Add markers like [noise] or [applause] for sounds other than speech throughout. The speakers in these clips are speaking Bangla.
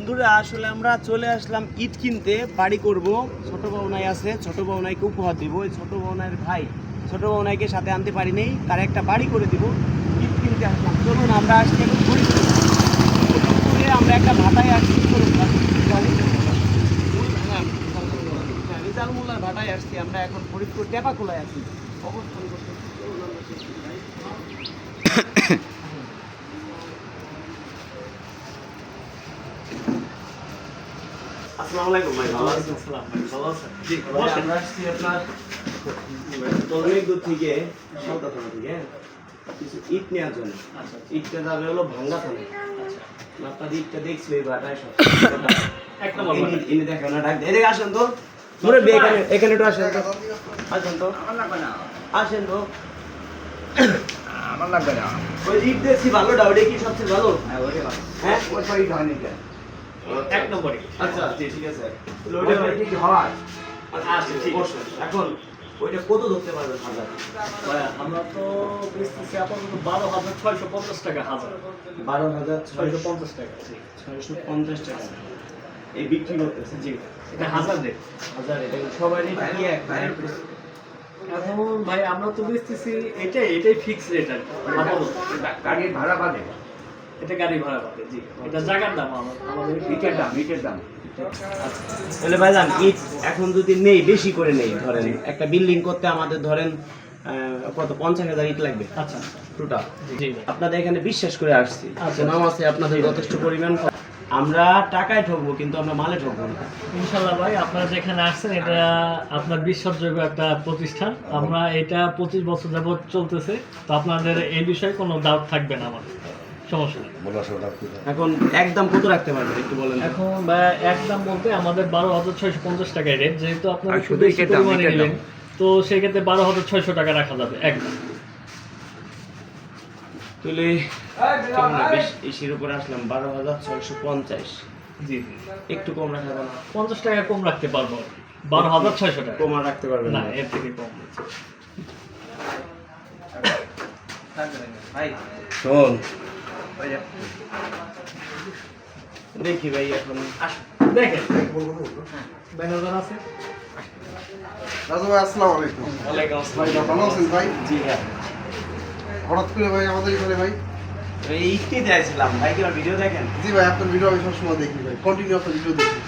বন্ধুরা আসলে আমরা চলে আসলাম ইট কিনতে বাড়ি করব। ছোট বৌনাই আছে ছোট বৌনাইকে উপহার দিব। ওই ছোট বৌনাইয়ের ভাই ছোট বৌনাইকে সাথে আনতে পারি নেই তার একটা বাড়ি করে দিব। ইট কিনতে আসলাম। চলুন আমরা আসছি এখন ফরিদপুরে আমরা একটা ভাটায় আসছি চলুন হ্যাঁ, ভাটায় আসছি আমরা এখন ফরিদপুর টেপাকুলায় আছি। অবস্থান আমরা আসসালামু আলাইকুম ভাই ভালো আছেন? ভালো আছেন জি আমরা আসছি আপনার দূর থেকে সালতা থানা থেকে কিছু ইট নেওয়ার জন্য। ইটটা যাবে হলো ভাঙ্গা থানা আপনার ইটটা দেখছি ওই ভাটায় সব। এক নম্বর ভাটা। ইনি- দেখেন না ডাক। এদিকে আসেন তো। মুরব্বি এখানে এখানে একটু আসেন তো। আসেন তো। আসেন তো। আমার লাগবে না। ওই ইট দেখছি ভালো ডাউডে কি সবচেয়ে ভালো? হ্যাঁ হ্যাঁ? ওই এটা। এক নম্বরে। আচ্ছা ঠিক আছে। কি হয়? আচ্ছা ঠিক আছে। এখন ওইটা কত ধরতে পারবেন হাজার? আমরা তো বেচতেছি আপাতত বারো হাজার ছয়শো পঞ্চাশ টাকা হাজার। বারো হাজার ছয়শো পঞ্চাশ টাকা ছয়শো পঞ্চাশ টাকা। এই বিক্রি করতেছে জি। এটা হাজার রেট হাজার কি এক এখন ভাই আমরা তো বেচতেছি এটাই এটাই ফিক্স রেট আর কি, ভাড়া বাদে। এটা গাড়ি ভাড়া পাবে জি। এটা জায়গার দাম আমাদের ইটের দাম ইটের দাম। তাহলে ভাইজান ইট এখন যদি নেই বেশি করে নেই ধরেন একটা বিল্ডিং করতে আমাদের ধরেন কত পঞ্চাশ হাজার ইট লাগবে। আচ্ছা। টোটাল আপনাদের এখানে বিশ্বাস করে আসছি আচ্ছা। নাম আছে আপনাদের যথেষ্ট পরিমাণ আমরা টাকায় ঠকবো কিন্তু আমরা মালে ঠকবো না। ইনশাল্লাহ ভাই আপনারা যেখানে আসছেন এটা আপনার বিশ্বাসযোগ্য একটা প্রতিষ্ঠান। আমরা এটা পঁচিশ বছর যাবৎ চলতেছে। তো আপনাদের এই বিষয়ে কোনো ডাউট থাকবে না আমাদের। সমস্যা এখন একদম কত রাখতে পারবেন একটু বলেন এখন একদম বলতে আমাদের বারো হাজার ছয়শো পঞ্চাশ টাকায় রেট যেহেতু আপনারা শুধু পরিমাণে ইটের তো সেক্ষেত্রে বারো হাজার ছয়শো টাকা রাখা যাবে একদম বেশ এসির উপরে আসলাম বারো হাজার ছয়শো পঞ্চাশ। জি। জি একটু কম রাখা যাবে না? পঞ্চাশ টাকা কম রাখতে পারব বারো হাজার ছয়শো টাকা। কম রাখতে পারবেন না এর থেকে কম শোন দেখি ভাই এখন। দেখেন। ব্যানার আছে? রাজু ভাই আসসালামু আলাইকুম। ওয়ালাইকুম ভাই ভালো আছেন ভাই? জি হ্যাঁ হঠাৎ করে ভাই আমাদের এখানে ভাই। এই ভাই কি ভিডিও দেখেন? জি ভাই আপনার ভিডিও আমি সবসময় দেখি ভাই। কন্টিনিউ আপনার ভিডিও দেখি।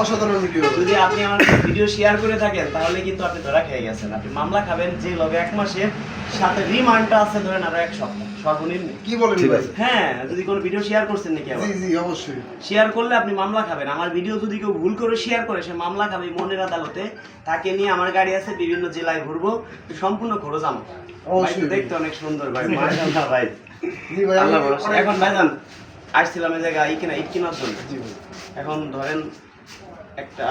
অসাধারণ ভিডিও যদি আপনি আমার ভিডিও শেয়ার করে থাকেন তাহলে কিন্তু আপনি ধরা খেয়ে গেছেন। আপনি মামলা খাবেন যে লবে এক মাসের সাথে রিমান্ডটা আছে ধরেন আরও এক সপ্তাহ। সর্বনিম্ন কি বলেন হ্যাঁ যদি কোনো ভিডিও শেয়ার করছেন নাকি জি জি অবশ্যই। শেয়ার করলে আপনি মামলা খাবেন। আমার ভিডিও যদি কেউ ভুল করে শেয়ার করে সে মামলা খাবে মনের আদালতে। তাকে নিয়ে আমার গাড়ি আছে বিভিন্ন জেলায় ঘুরবো। সম্পূর্ণ খরচ আমার। অবশ্যই। দেখতে অনেক সুন্দর ভাই মাশাআল্লাহ ভাই। জি ভাই আমি আল্লাহ ভরসা। অনেক- এখন ভাইজান আসছিলাম এই জায়গায় ইট কেনা ইট কেনার জন্য। এখন ধরেন একটা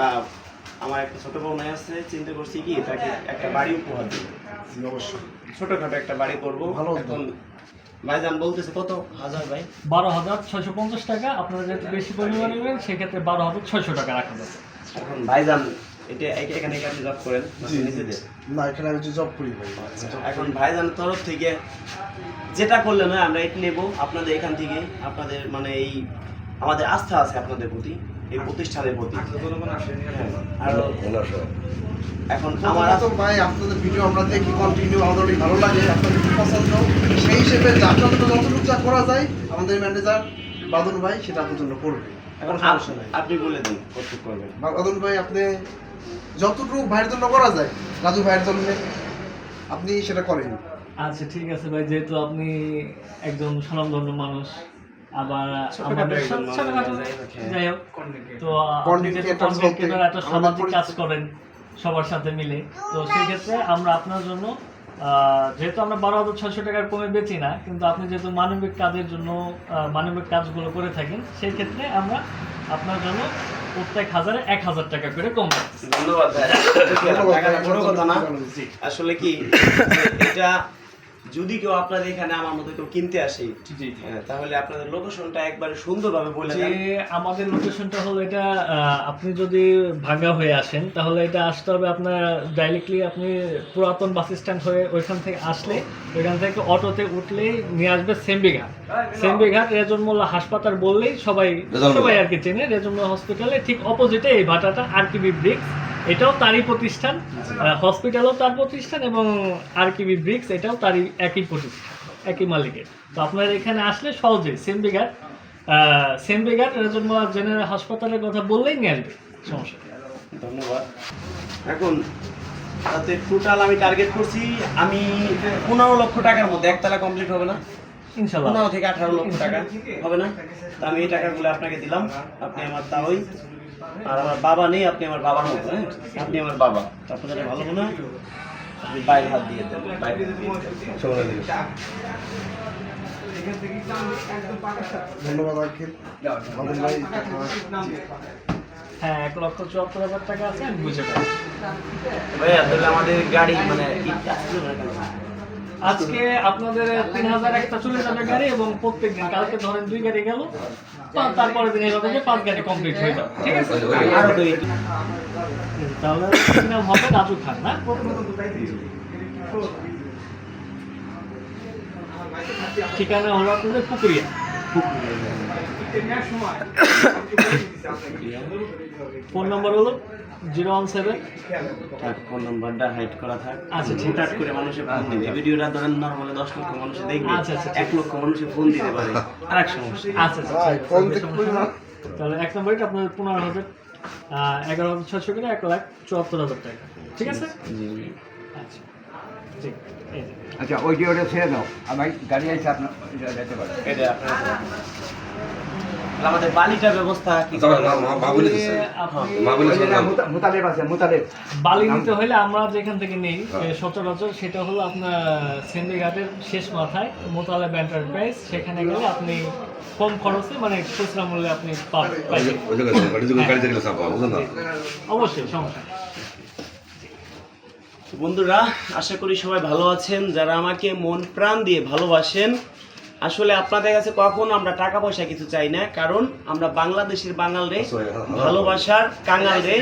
আমার একটা ছোট বোন আছে চিন্তা করছি কি তাকে একটা বাড়ি উপহার দিব অবশ্যই। ছোটখাটো একটা বাড়ি করব। ভালো এখন ভাইজান বলতেছে কত? হাজার ভাই। বারো হাজার ছয়শো পঞ্চাশ টাকা। আপনারা যেহেতু বেশি পরিমাণে নেবেন সেক্ষেত্রে বারো হাজার ছয়শো টাকা রাখা যাবে। এখন ভাইজান এটা এখানে কি আপনি জব করেন নিজেদের। না এখানে আমি জব করি ভাই। এখন ভাইজানের তরফ থেকে যেটা করলে নয় আমরা এটা নেব। আপনাদের এখান থেকে আপনাদের মানে এই আমাদের আস্থা আছে আপনাদের প্রতি। এই প্রতিষ্ঠানের প্রতি। হ্যাঁ, এখন আমার আমার তো ভাই আপনাদের ভিডিও আমরা দেখি কন্টিনিউ আমাদের ভালো লাগে আপনাদের খুব পছন্দ? সেই হিসেবে যা আপনাদের যতটুকু যা করা যায় আমাদের ম্যানেজার বাদন ভাই সেটা আপনার জন্য করবে। এখন সমস্যা নাই। আপনি বলে দিন কত করবেন। বাদন ভাই আপনি যতটুকু ভাইয়ের জন্য করা যায় রাজু ভাইয়ের জন্য আপনি সেটা করেন। আচ্ছা ঠিক আছে ভাই যেহেতু আপনি একজন স্বনামধন্য মানুষ আবার আমাদের তো সামাজিক কাজ করেন সবার সাথে মিলে তো সেই ক্ষেত্রে আমরা আপনার জন্য যেহেতু আমরা বারো হাজার ছয়শো টাকার কমে বেচি না কিন্তু আপনি যেহেতু মানবিক কাজের জন্য মানবিক কাজগুলো করে থাকেন সেই ক্ষেত্রে আমরা আপনার জন্য প্রত্যেক হাজারে এক হাজার টাকা করে কম ধন্যবাদ। আসলে কি [laughs] এটা যদি কেউ আপনাদের এখানে আমার মতো কেউ কিনতে আসে হ্যাঁ, তাহলে আপনাদের লোকেশনটা একবারে সুন্দরভাবে বলে দেন। আমাদের লোকেশনটা হলো এটা আপনি যদি ভাঙ্গা হয়ে আসেন তাহলে এটা আসতে হবে আপনার ডাইরেক্টলি আপনি পুরাতন বাস স্ট্যান্ড হয়ে ওইখান থেকে আসলে ওইখান থেকে অটোতে উঠলেই নিয়ে আসবে সেম্বিঘাট সেম্বিঘাট রেজন মোল্লা হাসপাতাল বললেই সবাই সবাই আর কি চেনে রেজন মোল্লা হসপিটালে ঠিক অপোজিটে এই ভাটাটা আরকিবি ব্রিক্স এটাও তারই প্রতিষ্ঠান হসপিটালও তার প্রতিষ্ঠান এবং আর আরকিবি ব্রিক্স এটাও তারই একই প্রতিষ্ঠান একই মালিকের। তো আপনার এখানে আসলে সহজেই সেম্বিঘাট সেম্বিঘাট রেজন মোল্লা জেনারেল হাসপাতালের কথা বললেই নিয়ে আসবে সমস্যা। ধন্যবাদ। এখন তাতে টোটাল আমি টার্গেট করছি আমি পনেরো লক্ষ টাকার মধ্যে একতলা কমপ্লিট হবে না? ইনশাল্লাহ পনেরো থেকে আঠারো লক্ষ টাকা হবে না? তো আমি এই টাকাগুলো আপনাকে দিলাম আপনি আমার তাওই আর আমার বাবা নেই আপনি আমার বাবার মতো হ্যাঁ? আপনি আমার বাবা। আপনাদের ভালো মনে হয়? আপনি বাইরে হাত দিয়ে দেন বাইরে দিয়ে ধন্যবাদ ভাই হ্যাঁ এক লক্ষ চুয়াত্তর হাজার টাকা আছে আমি বুঝে পাই ভাইয়া তাহলে আমাদের গাড়ি মানে আজকে আপনাদের তিন হাজার একটা চলে যাবে গাড়ি এবং প্রত্যেকদিন কালকে ধরেন দুই গাড়ি গেল তারপরে দিন এরকম যে পাঁচ গাড়ি কমপ্লিট হয়ে যাবে। ঠিক আছে? আরও দুই তাহলে কি নাম হবে রাজু খান না? ঠিকানা হলো আপনাদের পুকুরিয়া। [coughs] ফোন নম্বর হলো জিরো ওয়ান সেভেন। থাক ফোন নাম্বারটা হাইড করা থাক। আচ্ছা, ঠিক হুটহাট করে মানুষের ফোন দিবে ভিডিওটা ধরেন নর্মালি দশ লক্ষ মানুষ দেখবে। আচ্ছা, আচ্ছা, এক লক্ষ মানুষের ফোন দিতে পারে। আর এক সমস্যা। আচ্ছা আচ্ছা। তাহলে এক নম্বরটা আপনাদের পনেরো হাজার। এগারো হাজার ছয়শো করে এক লাখ চুয়াত্তর হাজার টাকা। ঠিক আছে? জি আচ্ছা ঠিক। আচ্ছা ওই যে ওটা ছেড়ে দাও। আমার গাড়ি আছে আপনার যেতে পারে এটা আপনার আমাদের বালিটার ব্যবস্থা কি তবে মা- মা- মা বলে নিতে হলে আমরা যেখান থেকে নেই হ্যাঁ। সচরাচর সেটা হলো আপনার সেন্ডিঘাটের শেষ মাথায় এন্টারপ্রাইজ সেখানে গেলে আপনি কম খরচে মানে খুচরা মূল্যে আপনি পাবেন। ওই পাইবেন। যে- ওই জায়গায় গাড়ি থেকে গাড়ি থেকে চাপা বুঝলেন না? অবশ্যই সমস্যা বন্ধুরা আশা করি সবাই ভালো আছেন। যারা আমাকে মন প্রাণ দিয়ে ভালোবাসেন আসলে আপনাদের কাছে কখনো আমরা টাকা পয়সা কিছু চাই না কারণ আমরা বাংলাদেশের বাঙাল রে ভালোবাসার কাঙাল রে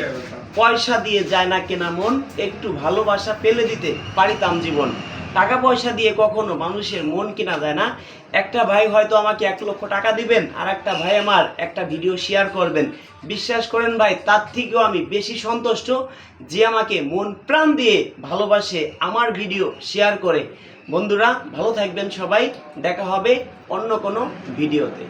পয়সা দিয়ে যায় না কেনা মন একটু ভালোবাসা পেলে দিতে পারিতাম জীবন। টাকা পয়সা দিয়ে কখনো মানুষের মন কেনা যায় না। একটা ভাই হয়তো আমাকে এক লক্ষ টাকা দিবেন আর একটা ভাই আমার একটা ভিডিও শেয়ার করবেন। বিশ্বাস করেন ভাই তার থেকেও আমি বেশি সন্তুষ্ট যে আমাকে মন প্রাণ দিয়ে ভালোবাসে আমার ভিডিও শেয়ার করে। বন্ধুরা ভালো থাকবেন সবাই। দেখা হবে অন্য কোনো ভিডিওতে।